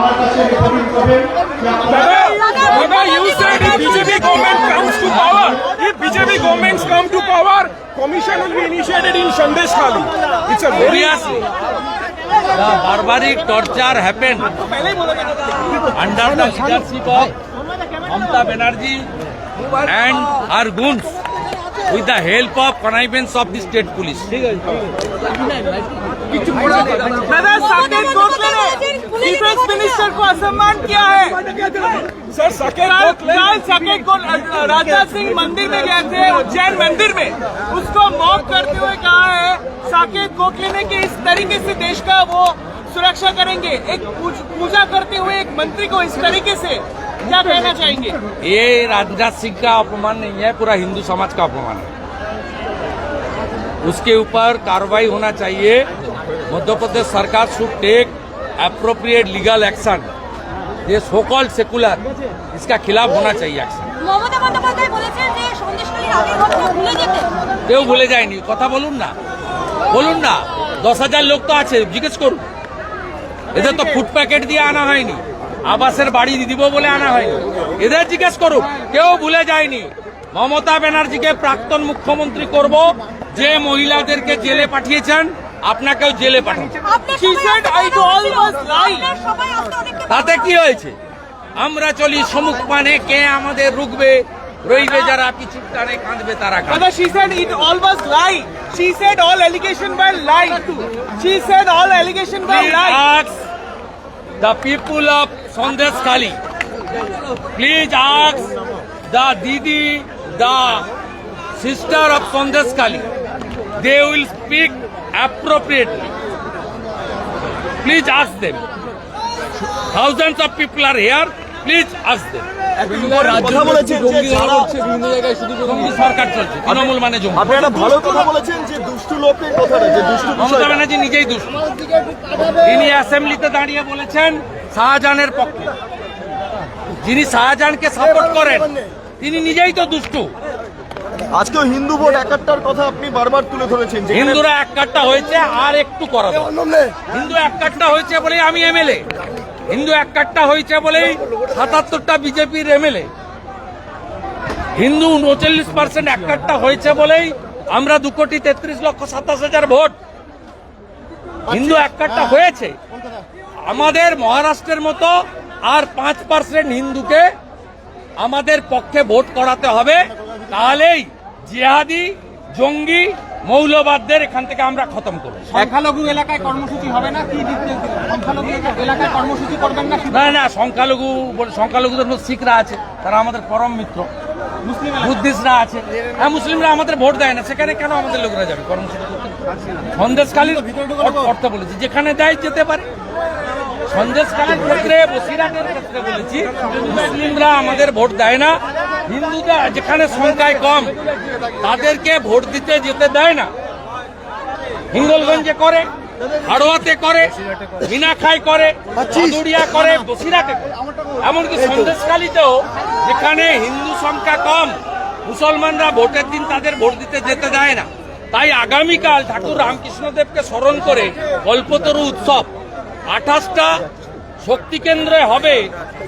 আমার কাছে রিপোর্টিং করবেন যে আপনারা Baba, you said if BJP government comes to power, if BJP governments come to power, commission will be initiated in Sandesh Khali. It's a very the barbaric torture happened under the leadership of Mamata Banerjee and her goons with the help of connivance of the state police. दादा साकेत गोखले ने defence minister को असम्मान किया है। Sir, Saket कल कल साकेत गो राजनाथ सिंह मंदिर में गए थे उज्जैन मंदिर में। उसको मॉक करते हुए कहा है साकेत गोखले ने कि इस तरीके से देश का वो सुरक्षा करेंगे। एक पूजा करते हुए एक मंत्री को इस तरीके से क्या कहना चाहेंगे ये राजनाथ सिंह का अपमान नहीं है पूरा हिंदू समाज का अपमान है उसके ऊपर कार्रवाई होना चाहिए मध्य प्रदेश सरकार should take appropriate legal action ये सोकॉल सेकुलर इसका खिलाफ होना चाहिए एक्शन মমতা বন্দ্যোপাধ্যায় বলেছেন যে সন্দেশখালীর আগের ঘটনা ভুলে যেতে কেউ ভুলে যায়নি কথা বলুন না বলুন না দশ হাজার লোক তো আছে জিজ্ঞেস করুন এদের তো ফুড প্যাকেট দিয়ে আনা হয়নি আবাসের বাড়ি দিব বলে আনা হয়নি। এদের জিজ্ঞেস করুক কেউ ভুলে যায়নি। মমতা ব্যানার্জিকে প্রাক্তন মুখ্যমন্ত্রী করব যে মহিলাদেরকে জেলে পাঠিয়েছেন আপনাকেও জেলে অনেককে তাতে কি হয়েছে? আমরা চলি সমুখ পানে কে আমাদের রুখবে? রইবে যারা পিছুর টানে কাঁদবে তারা কাঁদবে। Mother, she said it all was lie. She said all allegation were lie. She said all allegation were lie. The people of Sandesh Kali. Please ask the Didi, the sister of Sandesh Kali. They will speak appropriately. Please ask them. Thousands of people are here. Please ask them. কথা বলেছেন যে যারা জঙ্গি। সরকার চলছে তৃণমূল মানে জঙ্গি। আপনি একটা ভালো কথা বলেছেন যে দুষ্টু লোকের কথাটা যে দুষ্টু মমতা ব্যানার্জি নিজেই দুষ্ট। তিনি অ্যাসেম্বলিতে দাঁড়িয়ে বলেছেন শাহজাহানের পক্ষে। যিনি শাহজাহানকে সাপোর্ট করেন তিনি নিজেই তো দুষ্টু। আজকেও হিন্দু ভোট একাত্তর কথা আপনি বারবার তুলে ধরেছেন হিন্দুরা এক হয়েছে আর একটু করা। হিন্দু এক হয়েছে বলেই আমি এমএলএ। হিন্দু এক কাট্টা হয়েছে বলেই সাতাত্তরটা বিজেপির এমএলএ। হিন্দু উনচল্লিশ পার্সেন্ট এক কাট্টা হয়েছে বলেই আমরা দু কোটি তেত্রিশ লক্ষ সাতাশ হাজার ভোট। হিন্দু এক কাট্টা হয়েছে। আমাদের মহারাষ্ট্রের মতো আর পাঁচ পার্সেন্ট হিন্দুকে আমাদের পক্ষে ভোট করাতে হবে। তাহলেই জিহাদি জঙ্গি মৌলবাদদের এখান থেকে আমরা খতম করব। সংখ্যালঘু এলাকায় কর্মসূচি হবে না? কি সংখ্যালঘু এলাকায় কর্মসূচি করবেন না না না সংখ্যালঘু সংখ্যালঘুদের মধ্যে শিখরা আছে তারা আমাদের পরম মিত্র। বুদ্ধিস্টরা আছে। হ্যাঁ মুসলিমরা আমাদের ভোট দেয় না সেখানে কেন আমাদের লোকরা যাবে? কর্মসূচি করতে সন্দেশকালীর অর্থ বলেছি যেখানে দেয় যেতে পারে। সন্দেশকালীর ক্ষেত্রে বসিরহাটের ক্ষেত্রে বলেছি মুসলিমরা আমাদের ভোট দেয় না। হিন্দুরা যেখানে সংখ্যায় কম তাদেরকে ভোট দিতে যেতে দেয় না। হিঙ্গলগঞ্জে করে হাড়োয়াতে করে মিনাখাই করে চাঁদুরিয়া করে বসিরহাটে করে। এমনকি সন্দেশকালীতেও যেখানে হিন্দু সংখ্যা কম মুসলমানরা ভোটের দিন তাদের ভোট দিতে যেতে দেয় না। তাই আগামীকাল ঠাকুর রামকৃষ্ণদেবকে স্মরণ করে কল্পতরু উৎসব আঠাশটা শক্তি কেন্দ্রে হবে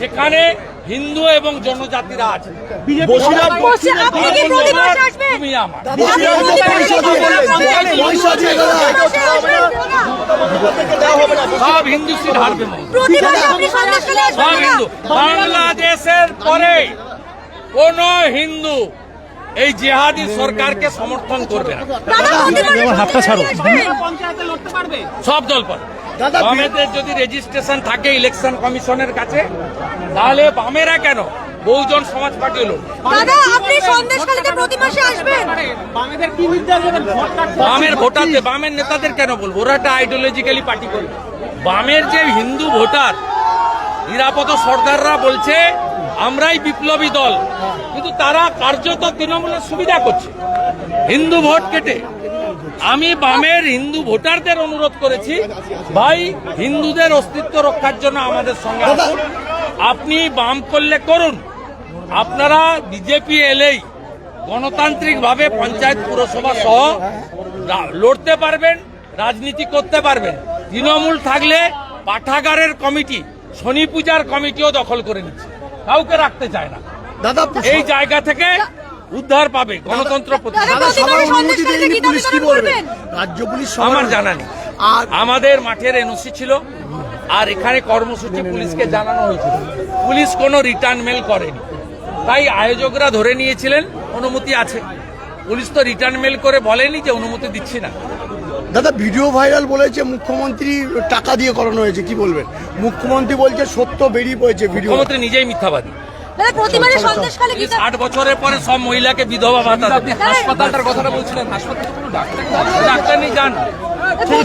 যেখানে হিন্দু এবং জনজাতিরা আছে। তুমি আমার। সব হিন্দু সিট হারবে সব হিন্দু। বাংলাদেশের পরে কোন হিন্দু এই জেহাদি সরকারকে সমর্থন করবে না। লড়তে পারবে। সব দল পারে বামেদের যদি রেজিস্ট্রেশন থাকে ইলেকশন কমিশনের কাছে তাহলে বামেরা কেন? বহুজন সমাজ পার্টি হলো। দাদা আপনি সন্দেশখালীতে প্রতি মাসে আসবেন। বামেদের কি নির্দেশ দেবেন ভোট কাটছে বামের ভোটারদের বামের নেতাদের কেন বলব? ওরা একটা আইডিওলজিক্যালি পার্টি করে। বামের যে হিন্দু ভোটার নিরাপদ সর্দাররা বলছে আমরাই বিপ্লবী দল। কিন্তু তারা কার্যত তৃণমূলের সুবিধা করছে। হিন্দু ভোট কেটে আমি বামের হিন্দু ভোটারদের অনুরোধ করেছি ভাই হিন্দুদের অস্তিত্ব রক্ষার জন্য আমাদের সঙ্গে আসুন। আপনি বাম করলে করুন। আপনারা বিজেপি এলেই গণতান্ত্রিকভাবে পঞ্চায়েত পুরসভা সহ লড়তে পারবেন রাজনীতি করতে পারবেন। তৃণমূল থাকলে পাঠাগারের কমিটি শনি পূজার কমিটিও দখল করে নিচ্ছে। কাউকে রাখতে চায় না। দাদা এই জায়গা থেকে উদ্ধার পাবে গণতন্ত্র পুলিশ কি করবেন? রাজ্য পুলিশ আমার জানা নেই। আর আমাদের মাঠের এনওসি ছিল আর এখানে কর্মসূচি পুলিশকে জানানো হয়েছিল। পুলিশ কোনো রিটার্ন মেল করেনি। তাই আয়োজকরা ধরে নিয়েছিলেন অনুমতি আছে। পুলিশ তো রিটার্ন মেল করে বলেনি যে অনুমতি দিচ্ছি না। দাদা ভিডিও ভাইরাল বলেছে মুখ্যমন্ত্রী টাকা দিয়ে করানো হয়েছে কি বলবেন? মুখ্যমন্ত্রী বলছে সত্য বেরিয়ে পড়েছে ভিডিও। মুখ্যমন্ত্রী নিজেই মিথ্যাবাদী। প্রতিবারে সন্দেশখালী কি ষাট বছরের পরে সব মহিলাকে বিধবা ভাতা আপনি হাসপাতালটার কথাটা বলছিলেন হাসপাতালে কোনো ডাক্তার ডাক্তার নেই যান ঠিক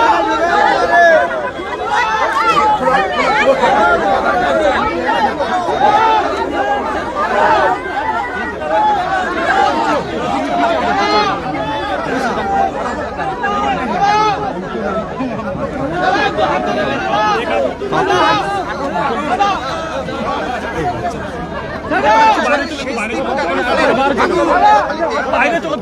বাইরে চলো